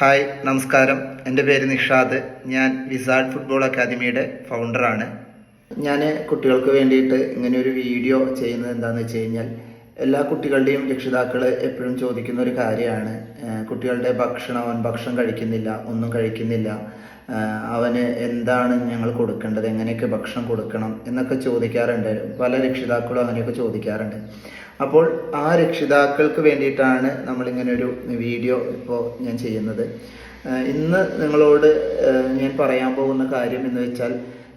Hi നമസ്കാരം. എന്റെ പേര് നിഷാദ്. ഞാൻ വിസാഡ് ഫുട്ബോൾ അക്കാദമിയുടെ ഫൗണ്ടറാണ്. ഞാൻ കുട്ടികൾക്ക് വേണ്ടിയിട്ട് ഇങ്ങനെ ഒരു വീഡിയോ ചെയ്യുന്നത് എന്താണെന്ന് വെച്ച് കഴിഞ്ഞാൽ എല്ലാ കുട്ടികളുടെയും രക്ഷിതാക്കൾ എപ്പോഴും ചോദിക്കുന്ന ഒരു കാര്യമാണ്. കുട്ടികളുടെ ഭക്ഷണം ഭക്ഷണം കഴിക്കുന്നില്ല ഒന്നും കഴിക്കുന്നില്ല. അവന് എന്താണ് ഞങ്ങൾ കൊടുക്കേണ്ടത്? എങ്ങനെയൊക്കെ ഭക്ഷണം കൊടുക്കണം? എന്നൊക്കെ ചോദിക്കാറുണ്ട്. പല രക്ഷിതാക്കളും അങ്ങനെയൊക്കെ ചോദിക്കാറുണ്ട്. അപ്പോൾ ആ രക്ഷിതാക്കൾക്ക് വേണ്ടിയിട്ടാണ് നമ്മളിങ്ങനെ ഒരു വീഡിയോ ഇപ്പോൾ ഞാൻ ചെയ്യുന്നത്. ഇന്ന് നിങ്ങളോട് ഞാൻ പറയാൻ പോകുന്ന കാര്യം എന്ന് വെച്ചാൽ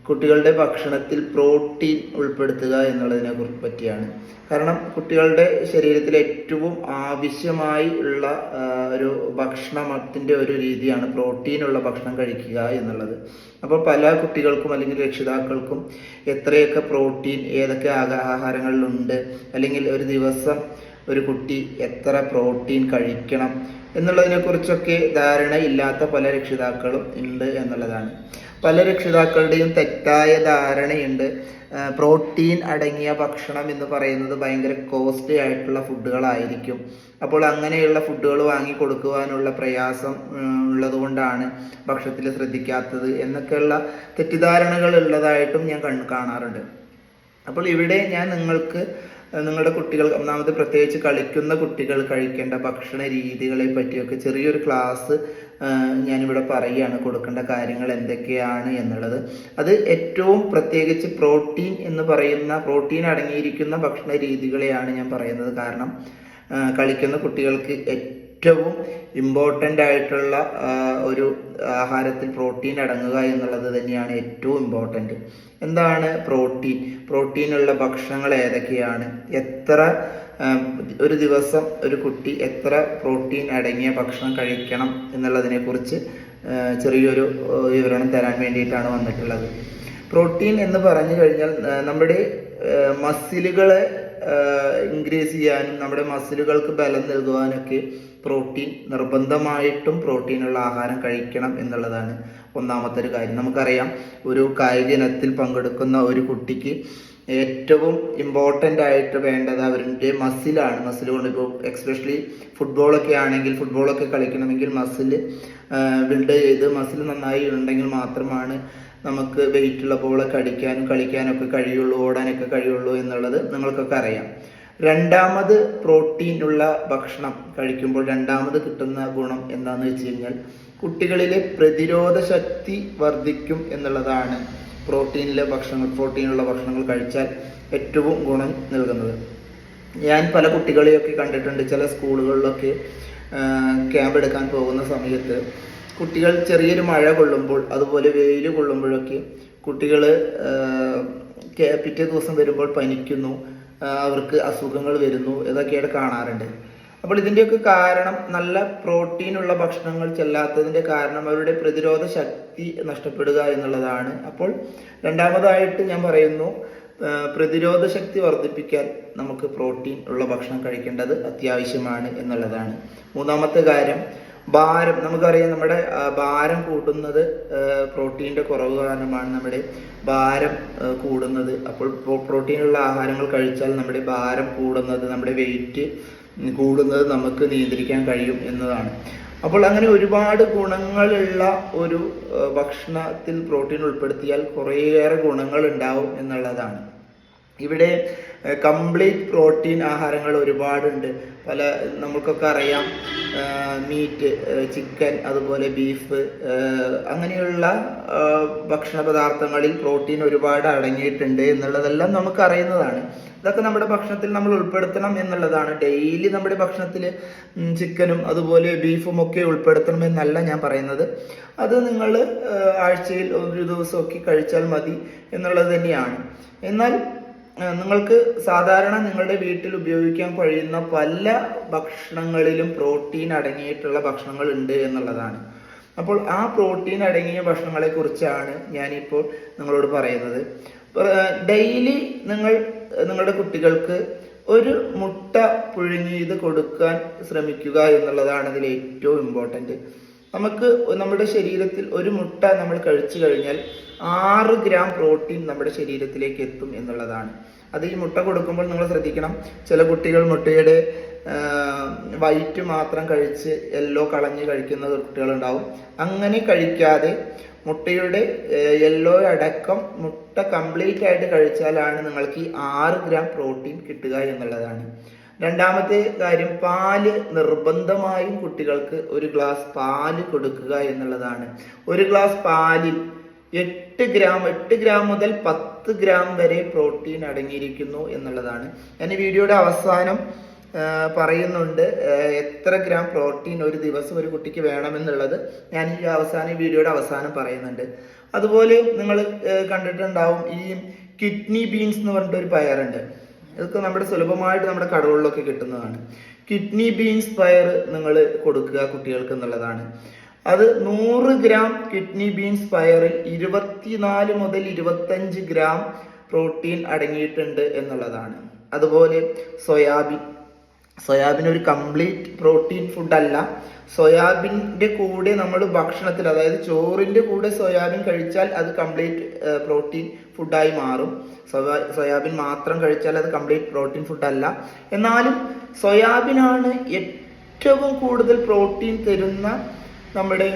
കുട്ടികളുടെ ഭക്ഷണത്തിൽ പ്രോട്ടീൻ ഉൾപ്പെടുത്തുക എന്നുള്ളതിനെ കുറിച്ച് പറ്റിയാണ്. കാരണം കുട്ടികളുടെ ശരീരത്തിൽ ഏറ്റവും ആവശ്യമായി ഉള്ള ഒരു ഭക്ഷണത്തിന്റെ ഒരു രീതിയാണ് പ്രോട്ടീനുള്ള ഭക്ഷണം കഴിക്കുക എന്നുള്ളത്. അപ്പോൾ പല കുട്ടികൾക്കും അല്ലെങ്കിൽ രക്ഷിതാക്കൾക്കും എത്രയൊക്കെ പ്രോട്ടീൻ ഏതൊക്കെ ആഹാ- ആഹാരങ്ങളിലുണ്ട് അല്ലെങ്കിൽ ഒരു ദിവസം ഒരു കുട്ടി എത്ര പ്രോട്ടീൻ കഴിക്കണം എന്നുള്ളതിനെക്കുറിച്ചൊക്കെ ധാരണ ഇല്ലാത്ത പല രക്ഷിതാക്കളും ഉണ്ട് എന്നുള്ളതാണ്. പല രക്ഷിതാക്കളുടെയും തെറ്റായ ധാരണയുണ്ട്. പ്രോട്ടീൻ അടങ്ങിയ ഭക്ഷണം എന്ന് പറയുന്നത് ഭയങ്കര കോസ്റ്റ്ലി ആയിട്ടുള്ള ഫുഡുകളായിരിക്കും. അപ്പോൾ അങ്ങനെയുള്ള ഫുഡുകൾ വാങ്ങി കൊടുക്കുവാനുള്ള പ്രയാസം ഉള്ളതുകൊണ്ടാണ് ഭക്ഷണത്തിൽ ശ്രദ്ധിക്കാത്തത് എന്നൊക്കെയുള്ള തെറ്റിദ്ധാരണകൾ ഉള്ളതായിട്ടും ഞാൻ കൺ കാണാറുണ്ട്. അപ്പോൾ ഇവിടെ ഞാൻ നിങ്ങൾക്ക് നിങ്ങളുടെ കുട്ടികൾ ഒന്നാമത് പ്രത്യേകിച്ച് കളിക്കുന്ന കുട്ടികൾ കഴിക്കേണ്ട ഭക്ഷണ രീതികളെ പറ്റിയൊക്കെ ചെറിയൊരു ക്ലാസ് ഞാനിവിടെ പറയുകയാണ് കൊടുക്കേണ്ട കാര്യങ്ങൾ എന്തൊക്കെയാണ് എന്നുള്ളത്. അത് ഏറ്റവും പ്രത്യേകിച്ച് പ്രോട്ടീൻ എന്ന് പറയുന്ന പ്രോട്ടീൻ അടങ്ങിയിരിക്കുന്ന ഭക്ഷണ രീതികളെയാണ് ഞാൻ പറയുന്നത്. കാരണം കളിക്കുന്ന കുട്ടികൾക്ക് ഏറ്റവും ഇമ്പോർട്ടന്റ് ആയിട്ടുള്ള ഒരു ആഹാരത്തിൽ പ്രോട്ടീൻ അടങ്ങുക എന്നുള്ളത് തന്നെയാണ് ഏറ്റവും ഇമ്പോർട്ടന്റ് എന്താണ് പ്രോട്ടീൻ? പ്രോട്ടീനുള്ള ഭക്ഷണങ്ങൾ ഏതൊക്കെയാണ്? എത്ര ഒരു ദിവസം ഒരു കുട്ടി എത്ര പ്രോട്ടീൻ അടങ്ങിയ ഭക്ഷണം കഴിക്കണം എന്നുള്ളതിനെക്കുറിച്ച് ചെറിയൊരു വിവരണം തരാൻ വേണ്ടിയിട്ടാണ് വന്നിട്ടുള്ളത്. പ്രോട്ടീൻ എന്ന് പറഞ്ഞു കഴിഞ്ഞാൽ നമ്മുടെ മസിലുകളെ ഇൻക്രീസ് ചെയ്യാനും നമ്മുടെ മസിലുകൾക്ക് ബലം നൽകുവാനൊക്കെ പ്രോട്ടീൻ നിർബന്ധമായിട്ടും പ്രോട്ടീനുള്ള ആഹാരം കഴിക്കണം എന്നുള്ളതാണ് ഒന്നാമത്തെ ഒരു കാര്യം. നമുക്കറിയാം ഒരു കായിക ഇനത്തിൽ പങ്കെടുക്കുന്ന ഒരു കുട്ടിക്ക് ഏറ്റവും ഇമ്പോർട്ടന്റ് ആയിട്ട് വേണ്ടത് അവരുടെ മസിലാണ് മസിൽ കൊണ്ട് ഇപ്പോൾ എക്സ്പെഷ്യലി ഫുട്ബോളൊക്കെ ആണെങ്കിൽ ഫുട്ബോളൊക്കെ കളിക്കണമെങ്കിൽ മസിൽ ബിൽഡ് ചെയ്ത് മസിൽ നന്നായി ഉണ്ടെങ്കിൽ മാത്രമാണ് നമുക്ക് വെയിറ്റുള്ള ബോളൊക്കെ അടിക്കാനും കളിക്കാനൊക്കെ കഴിയുള്ളൂ ഓടാനൊക്കെ കഴിയുള്ളൂ എന്നുള്ളത് നിങ്ങൾക്കൊക്കെ അറിയാം. രണ്ടാമത് പ്രോട്ടീൻ ഉള്ള ഭക്ഷണം കഴിക്കുമ്പോൾ രണ്ടാമത് കിട്ടുന്ന ഗുണം എന്താണെന്ന് വെച്ച് കഴിഞ്ഞാൽ കുട്ടികളിലെ പ്രതിരോധ ശക്തി വർദ്ധിക്കും എന്നുള്ളതാണ്. പ്രോട്ടീനിലെ ഭക്ഷണങ്ങൾ പ്രോട്ടീനുള്ള ഭക്ഷണങ്ങൾ കഴിച്ചാൽ ഏറ്റവും ഗുണം നൽകുന്നത്. ഞാൻ പല കുട്ടികളെയൊക്കെ കണ്ടിട്ടുണ്ട് ചില സ്കൂളുകളിലൊക്കെ ക്യാമ്പ് എടുക്കാൻ പോകുന്ന സമയത്ത് കുട്ടികൾ ചെറിയൊരു മഴ കൊള്ളുമ്പോൾ അതുപോലെ വെയിൽ കൊള്ളുമ്പോഴൊക്കെ കുട്ടികൾ പിറ്റേ ദിവസം വരുമ്പോൾ പനിക്കുന്നു അവർക്ക് അസുഖങ്ങൾ വരുന്നു ഇതൊക്കെയാണ് കാണാറുണ്ട്. അപ്പോൾ ഇതിന്റെയൊക്കെ കാരണം നല്ല പ്രോട്ടീനുള്ള ഭക്ഷണങ്ങൾ ചെല്ലാത്തതിന്റെ കാരണം അവരുടെ പ്രതിരോധ ശക്തി നഷ്ടപ്പെടുക എന്നുള്ളതാണ്. അപ്പോൾ രണ്ടാമതായിട്ട് ഞാൻ പറയുന്നു പ്രതിരോധ ശക്തി വർദ്ധിപ്പിക്കാൻ നമുക്ക് പ്രോട്ടീൻ ഉള്ള ഭക്ഷണം കഴിക്കേണ്ടത് അത്യാവശ്യമാണ് എന്നുള്ളതാണ്. മൂന്നാമത്തെ കാര്യം ഭാരം. നമുക്കറിയാം നമ്മുടെ ഭാരം കൂട്ടുന്നത് പ്രോട്ടീന്റെ കുറവ് കാരണമാണ് നമ്മുടെ ഭാരം കൂടുന്നത്. അപ്പോൾ പ്രോ- പ്രോട്ടീനുള്ള ആഹാരങ്ങൾ കഴിച്ചാൽ നമ്മുടെ ഭാരം കൂടുന്നത് നമ്മുടെ വെയിറ്റ് കൂടുന്നത് നമുക്ക് നിയന്ത്രിക്കാൻ കഴിയും എന്നതാണ്. അപ്പോൾ അങ്ങനെ ഒരുപാട് ഗുണങ്ങളുള്ള ഒരു ഭക്ഷണത്തിൽ പ്രോട്ടീൻ ഉൾപ്പെടുത്തിയാൽ കുറേയേറെ ഗുണങ്ങൾ ഉണ്ടാവും എന്നുള്ളതാണ്. ഇവിടെ കംപ്ലീറ്റ് പ്രോട്ടീൻ ആഹാരങ്ങൾ ഒരുപാടുണ്ട്. പല നമ്മൾക്കൊക്കെ അറിയാം മീറ്റ് ചിക്കൻ അതുപോലെ ബീഫ് അങ്ങനെയുള്ള ഭക്ഷണ പദാർത്ഥങ്ങളിൽ പ്രോട്ടീൻ ഒരുപാട് അടങ്ങിയിട്ടുണ്ട് എന്നുള്ളതെല്ലാം നമുക്ക് അറിയുന്നതാണ്. ഇതൊക്കെ നമ്മുടെ ഭക്ഷണത്തിൽ നമ്മൾ ഉൾപ്പെടുത്തണം എന്നുള്ളതാണ്. ഡെയിലി നമ്മുടെ ഭക്ഷണത്തിൽ ചിക്കനും അതുപോലെ ബീഫും ഒക്കെ ഉൾപ്പെടുത്തണം എന്നല്ല ഞാൻ പറയുന്നത്. അത് നിങ്ങൾ ആഴ്ചയിൽ ഒരു ദിവസമൊക്കെ കഴിച്ചാൽ മതി എന്നുള്ളത് തന്നെയാണ്. എന്നാൽ നിങ്ങൾക്ക് സാധാരണ നിങ്ങളുടെ വീട്ടിൽ ഉപയോഗിക്കാൻ കഴിയുന്ന പല ഭക്ഷണങ്ങളിലും പ്രോട്ടീൻ അടങ്ങിയിട്ടുള്ള ഭക്ഷണങ്ങൾ ഉണ്ട് എന്നുള്ളതാണ്. അപ്പോൾ ആ പ്രോട്ടീൻ അടങ്ങിയ ഭക്ഷണങ്ങളെ കുറിച്ചാണ് ഞാനിപ്പോൾ നിങ്ങളോട് പറയുന്നത്. ഡെയിലി നിങ്ങൾ നിങ്ങളുടെ കുട്ടികൾക്ക് ഒരു മുട്ട പുഴുങ്ങിയത് കൊടുക്കാൻ ശ്രമിക്കുക എന്നുള്ളതാണ് ഇതിൽ ഏറ്റവും ഇമ്പോർട്ടന്റ്. നമുക്ക് നമ്മുടെ ശരീരത്തിൽ ഒരു മുട്ട നമ്മൾ കഴിച്ചു കഴിഞ്ഞാൽ ആറ് ഗ്രാം പ്രോട്ടീൻ നമ്മുടെ ശരീരത്തിലേക്ക് എത്തും എന്നുള്ളതാണ്. അത് ഈ മുട്ട കൊടുക്കുമ്പോൾ നിങ്ങൾ ശ്രദ്ധിക്കണം. ചില കുട്ടികൾ മുട്ടയുടെ വൈറ്റ് മാത്രം കഴിച്ച് യെല്ലോ കളഞ്ഞ് കഴിക്കുന്ന കുട്ടികളുണ്ടാവും. അങ്ങനെ കഴിക്കാതെ മുട്ടയുടെ യെല്ലോ അടക്കം മുട്ട കംപ്ലീറ്റ് ആയിട്ട് കഴിച്ചാലാണ് നിങ്ങൾക്ക് ഈ ആറ് ഗ്രാം പ്രോട്ടീൻ കിട്ടുക എന്നുള്ളതാണ്. രണ്ടാമത്തെ കാര്യം പാൽ നിർബന്ധമായും കുട്ടികൾക്ക് ഒരു ഗ്ലാസ് പാൽ കൊടുക്കുക എന്നുള്ളതാണ്. ഒരു ഗ്ലാസ് പാലിൽ എട്ട് ഗ്രാം എട്ട് ഗ്രാം മുതൽ പത്ത് ഗ്രാം വരെ പ്രോട്ടീൻ അടങ്ങിയിരിക്കുന്നു എന്നുള്ളതാണ്. ഞാൻ വീഡിയോയുടെ അവസാനം പറയുന്നുണ്ട് എത്ര ഗ്രാം പ്രോട്ടീൻ ഒരു ദിവസം ഒരു കുട്ടിക്ക് വേണമെന്നുള്ളത് ഞാൻ ഈ അവസാനം വീഡിയോയുടെ അവസാനം പറയുന്നുണ്ട്. അതുപോലെ നിങ്ങൾ കണ്ടിട്ടുണ്ടാവും ഈ കിഡ്നി ബീൻസ് എന്ന് പറഞ്ഞിട്ട് ഒരു പയറുണ്ട്. ഇതൊക്കെ നമ്മുടെ സുലഭമായിട്ട് നമ്മുടെ കടകളിലൊക്കെ കിട്ടുന്നതാണ്. കിഡ്നി ബീൻസ് പയർ നിങ്ങൾ കൊടുക്കുക കുട്ടികൾക്ക് എന്നുള്ളതാണ്. അത് നൂറ് ഗ്രാം കിഡ്നി ബീൻസ് പയറിൽ ഇരുപത്തിനാല് മുതൽ ഇരുപത്തഞ്ച് ഗ്രാം പ്രോട്ടീൻ അടങ്ങിയിട്ടുണ്ട് എന്നുള്ളതാണ്. അതുപോലെ സോയാബീൻ സോയാബീൻ ഒരു കംപ്ലീറ്റ് പ്രോട്ടീൻ ഫുഡ് അല്ല. സോയാബീന്റെ കൂടെ നമ്മൾ ഭക്ഷണത്തിൽ അതായത് ചോറിന്റെ കൂടെ സോയാബീൻ കഴിച്ചാൽ അത് കംപ്ലീറ്റ് പ്രോട്ടീൻ ഫുഡായി മാറും. സോയാ സോയാബീൻ മാത്രം കഴിച്ചാൽ അത് കംപ്ലീറ്റ് പ്രോട്ടീൻ ഫുഡ് അല്ല. എന്നാലും സോയാബീനാണ് ഏറ്റവും കൂടുതൽ പ്രോട്ടീൻ തരുന്ന നമ്മുടെ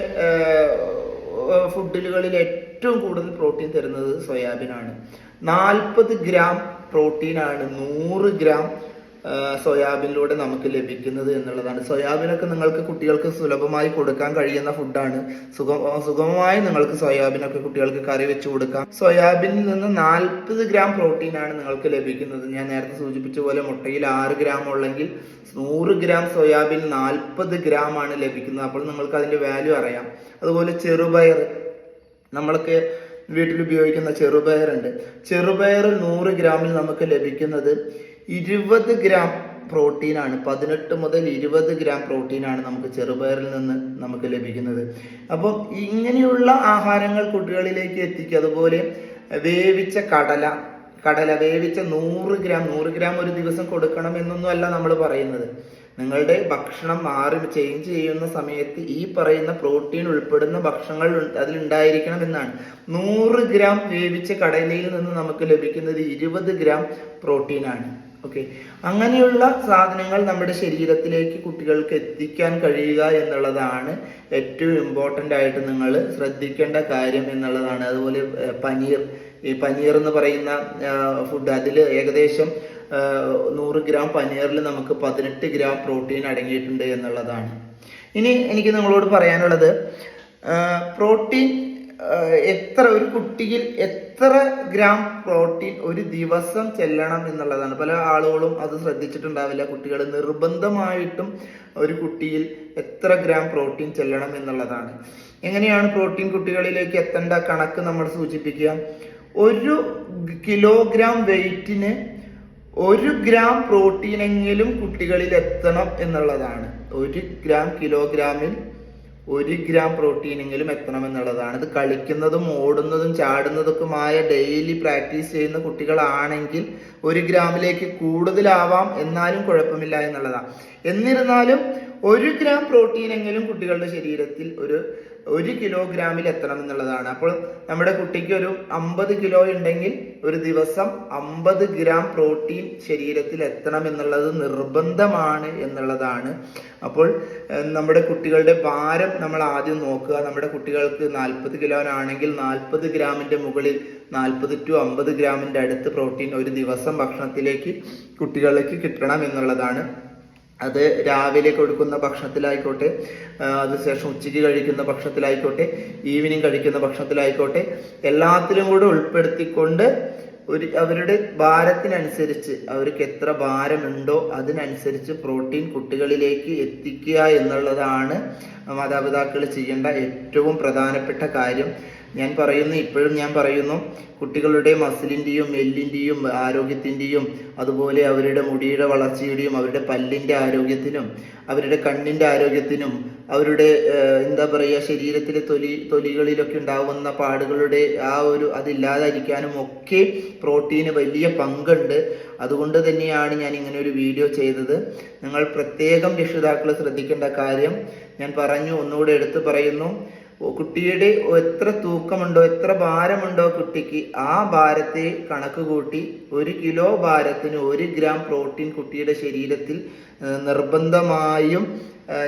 ഫുഡിലുകളിൽ ഏറ്റവും കൂടുതൽ പ്രോട്ടീൻ തരുന്നത് സോയാബീനാണ്. നാൽപ്പത് ഗ്രാം പ്രോട്ടീനാണ് നൂറ് ഗ്രാം സോയാബീനിലൂടെ നമുക്ക് ലഭിക്കുന്നത് എന്നുള്ളതാണ്. സോയാബീനൊക്കെ നിങ്ങൾക്ക് കുട്ടികൾക്ക് സുലഭമായി കൊടുക്കാൻ കഴിയുന്ന ഫുഡാണ്. സുഖം സുഗമമായി നിങ്ങൾക്ക് സോയാബീനൊക്കെ കുട്ടികൾക്ക് കറി വെച്ച് കൊടുക്കാം. സോയാബീനിൽ നിന്ന് നാൽപ്പത് ഗ്രാം പ്രോട്ടീനാണ് നിങ്ങൾക്ക് ലഭിക്കുന്നത്. ഞാൻ നേരത്തെ സൂചിപ്പിച്ച പോലെ മുട്ടയിൽ ആറ് ഗ്രാം ഉള്ളെങ്കിൽ നൂറ് ഗ്രാം സോയാബീൻ നാൽപ്പത് ഗ്രാം ആണ് ലഭിക്കുന്നത്. അപ്പോൾ നിങ്ങൾക്ക് അതിന്റെ വാല്യൂ അറിയാം. അതുപോലെ ചെറുപയർ നമ്മളൊക്കെ വീട്ടിൽ ഉപയോഗിക്കുന്ന ചെറുപയറുണ്ട്. ചെറുപയർ നൂറ് ഗ്രാമിൽ നമുക്ക് ലഭിക്കുന്നത് ഇരുപത് ഗ്രാം പ്രോട്ടീനാണ്. പതിനെട്ട് മുതൽ ഇരുപത് ഗ്രാം പ്രോട്ടീനാണ് നമുക്ക് ചെറുപയറിൽ നിന്ന് നമുക്ക് ലഭിക്കുന്നത്. അപ്പം ഇങ്ങനെയുള്ള ആഹാരങ്ങൾ കുട്ടികളിലേക്ക് എത്തിക്കുക. അതുപോലെ വേവിച്ച കടല കടല വേവിച്ച നൂറ് ഗ്രാം നൂറ് ഗ്രാം ഒരു ദിവസം കൊടുക്കണം എന്നൊന്നുമല്ല നമ്മൾ പറയുന്നത്. നിങ്ങളുടെ ഭക്ഷണം മാറി ചേഞ്ച് ചെയ്യുന്ന സമയത്ത് ഈ പറയുന്ന പ്രോട്ടീൻ ഉൾപ്പെടുന്ന ഭക്ഷണങ്ങൾ അതിലുണ്ടായിരിക്കണം എന്നാണ്. നൂറ് ഗ്രാം വേവിച്ച കടലയിൽ നിന്ന് നമുക്ക് ലഭിക്കുന്നത് ഇരുപത് ഗ്രാം പ്രോട്ടീനാണ്. ഓക്കെ അങ്ങനെയുള്ള സാധനങ്ങൾ നമ്മുടെ ശരീരത്തിലേക്ക് കുട്ടികൾക്ക് എത്തിക്കാൻ കഴിയുക എന്നുള്ളതാണ് ഏറ്റവും ഇമ്പോർട്ടന്റ് ആയിട്ട് നിങ്ങൾ ശ്രദ്ധിക്കേണ്ട കാര്യം എന്നുള്ളതാണ്. അതുപോലെ പനീർ. ഈ പനീർ എന്ന് പറയുന്ന ഫുഡ് അതിൽ ഏകദേശം നൂറ് ഗ്രാം പനീറിൽ നമുക്ക് പതിനെട്ട് ഗ്രാം പ്രോട്ടീൻ അടങ്ങിയിട്ടുണ്ട് എന്നുള്ളതാണ്. ഇനി എനിക്ക് നിങ്ങളോട് പറയാനുള്ളത് പ്രോട്ടീൻ എത്ര ഒരു കുട്ടിയിൽ എത്ര ഗ്രാം പ്രോട്ടീൻ ഒരു ദിവസം ചെല്ലണം എന്നുള്ളതാണ്. പല ആളുകളും അത് ശ്രദ്ധിച്ചിട്ടുണ്ടാവില്ല. കുട്ടികൾ നിർബന്ധമായിട്ടും ഒരു കുട്ടിയിൽ എത്ര ഗ്രാം പ്രോട്ടീൻ ചെല്ലണം എന്നുള്ളതാണ്. എങ്ങനെയാണ് പ്രോട്ടീൻ കുട്ടികളിലേക്ക് എത്തേണ്ട കണക്ക് നമ്മൾ സൂചിപ്പിക്കുക. ഒരു കിലോഗ്രാം വെയിറ്റിന് ഒരു ഗ്രാം പ്രോട്ടീനെങ്കിലും കുട്ടികളിൽ എത്തണം എന്നുള്ളതാണ്. ഒരു ഗ്രാം കിലോഗ്രാമിൽ ഒരു ഗ്രാം പ്രോട്ടീനെങ്കിലും എത്തണമെന്നുള്ളതാണ് ഇത് കളിക്കുന്നതും ഓടുന്നതും ചാടുന്നതൊക്കെമായ ഡെയിലി പ്രാക്ടീസ് ചെയ്യുന്ന കുട്ടികളാണെങ്കിൽ ഒരു ഗ്രാമിലേക്ക് കൂടുതലാവാം എന്നാലും കുഴപ്പമില്ല എന്നുള്ളതാണ്. എന്നിരുന്നാലും ഒരു ഗ്രാം പ്രോട്ടീനെങ്കിലും കുട്ടികളുടെ ശരീരത്തിൽ ഒരു ഒരു കിലോഗ്രാമിൽ എത്തണം എന്നുള്ളതാണ്. അപ്പോൾ നമ്മുടെ കുട്ടിക്ക് ഒരു അമ്പത് കിലോ ഉണ്ടെങ്കിൽ ഒരു ദിവസം അമ്പത് ഗ്രാം പ്രോട്ടീൻ ശരീരത്തിൽ എത്തണം എന്നുള്ളത് നിർബന്ധമാണ് എന്നുള്ളതാണ്. അപ്പോൾ നമ്മുടെ കുട്ടികളുടെ ഭാരം നമ്മൾ ആദ്യം നോക്കുക. നമ്മുടെ കുട്ടികൾക്ക് നാൽപ്പത് കിലോനാണെങ്കിൽ നാൽപ്പത് ഗ്രാമിന്റെ മുകളിൽ നാൽപ്പത് ടു അമ്പത് ഗ്രാമിന്റെ അടുത്ത് പ്രോട്ടീൻ ഒരു ദിവസം ഭക്ഷണത്തിലേക്ക് കുട്ടികളിലേക്ക് കിട്ടണം എന്നുള്ളതാണ്. അത് രാവിലെ കൊടുക്കുന്ന ഭക്ഷണത്തിലായിക്കോട്ടെ അതിനുശേഷം ഉച്ചയ്ക്ക് കഴിക്കുന്ന ഭക്ഷണത്തിലായിക്കോട്ടെ ഈവനിങ് കഴിക്കുന്ന ഭക്ഷണത്തിലായിക്കോട്ടെ എല്ലാത്തിലും കൂടെ ഉൾപ്പെടുത്തിക്കൊണ്ട് ഒരു അവരുടെ ഭാരത്തിനനുസരിച്ച് അവർക്ക് എത്ര ഭാരമുണ്ടോ അതിനനുസരിച്ച് പ്രോട്ടീൻ കുട്ടികളിലേക്ക് എത്തിക്കുക എന്നുള്ളതാണ് മാതാപിതാക്കൾ ചെയ്യേണ്ട ഏറ്റവും പ്രധാനപ്പെട്ട കാര്യം. ഞാൻ പറയുന്നു ഇപ്പോഴും ഞാൻ പറയുന്നു കുട്ടികളുടെ മസിലിന്റെയും എല്ലിന്റെയും ആരോഗ്യത്തിന്റെയും അതുപോലെ അവരുടെ മുടിയുടെ വളർച്ചയുടെയും അവരുടെ പല്ലിന്റെ ആരോഗ്യത്തിനും അവരുടെ കണ്ണിന്റെ ആരോഗ്യത്തിനും അവരുടെ എന്താ പറയുക ശരീരത്തിലെ തൊലി തൊലികളിലൊക്കെ ഉണ്ടാവുന്ന പാടുകളുടെ ആ ഒരു അതില്ലാതായിരിക്കാനും ഒക്കെ പ്രോട്ടീന് വലിയ പങ്കുണ്ട്. അതുകൊണ്ട് തന്നെയാണ് ഞാൻ ഇങ്ങനെ ഒരു വീഡിയോ ചെയ്തത്. നിങ്ങൾ പ്രത്യേകം രക്ഷിതാക്കൾ ശ്രദ്ധിക്കേണ്ട കാര്യം ഞാൻ പറഞ്ഞു ഒന്നുകൂടെ എടുത്തു പറയുന്നു. കുട്ടിയുടെ എത്ര തൂക്കമുണ്ടോ എത്ര ഭാരമുണ്ടോ കുട്ടിക്ക് ആ ഭാരത്തെ കണക്ക് കൂട്ടി ഒരു കിലോ ഭാരത്തിന് ഒരു ഗ്രാം പ്രോട്ടീൻ കുട്ടിയുടെ ശരീരത്തിൽ നിർബന്ധമായും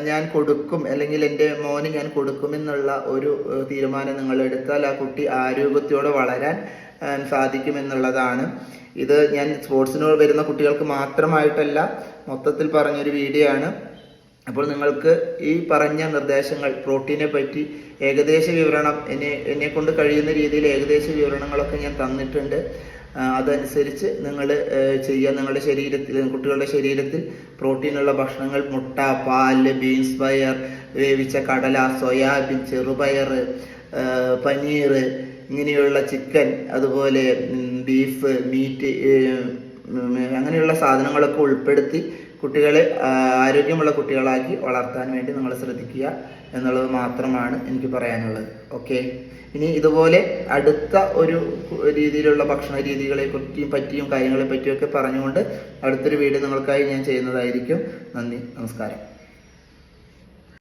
ഞാൻ കൊടുക്കും അല്ലെങ്കിൽ എന്റെ മോന് ഞാൻ കൊടുക്കുമെന്നുള്ള ഒരു തീരുമാനം നിങ്ങൾ എടുത്താൽ ആ കുട്ടി ആരോഗ്യത്തോടെ വളരാൻ സാധിക്കുമെന്നുള്ളതാണ് ഇത് ഞാൻ സ്പോർട്സിനോട് വരുന്ന കുട്ടികൾക്ക് മാത്രമായിട്ടല്ല മൊത്തത്തിൽ പറഞ്ഞൊരു വീഡിയോ ആണ്. അപ്പോൾ നിങ്ങൾക്ക് ഈ പറഞ്ഞ നിർദ്ദേശങ്ങൾ പ്രോട്ടീനെ പറ്റി ഏകദേശ വിവരണം എന്നെ എന്നെ കൊണ്ട് കഴിയുന്ന രീതിയിൽ ഏകദേശ വിവരണങ്ങളൊക്കെ ഞാൻ തന്നിട്ടുണ്ട്. അതനുസരിച്ച് നിങ്ങൾ ചെയ്യുക. നിങ്ങളുടെ ശരീരത്തിൽ കുട്ടികളുടെ ശരീരത്തിൽ പ്രോട്ടീനുള്ള ഭക്ഷണങ്ങൾ മുട്ട പാൽ ബീൻസ് പയർ വേവിച്ച കടല സോയാബീൻ ചെറുപയർ പനീർ ഇങ്ങനെയുള്ള ചിക്കൻ അതുപോലെ ബീഫ് മീറ്റ് അങ്ങനെയുള്ള സാധനങ്ങളൊക്കെ ഉൾപ്പെടുത്തി കുട്ടികളെ ആരോഗ്യമുള്ള കുട്ടികളാക്കി വളർത്താൻ വേണ്ടി നിങ്ങൾ ശ്രദ്ധിക്കുക എന്നുള്ളത് മാത്രമാണ് എനിക്ക് പറയാനുള്ളത്. ഓക്കെ? ഇനി ഇതുപോലെ അടുത്ത ഒരു രീതിയിലുള്ള ഭക്ഷണ രീതികളെ പറ്റിയും പറ്റിയും കാര്യങ്ങളെ പറ്റിയൊക്കെ പറഞ്ഞുകൊണ്ട് അടുത്തൊരു വീഡിയോ നിങ്ങൾക്കായി ഞാൻ ചെയ്യുന്നതായിരിക്കും. നന്ദി. നമസ്കാരം.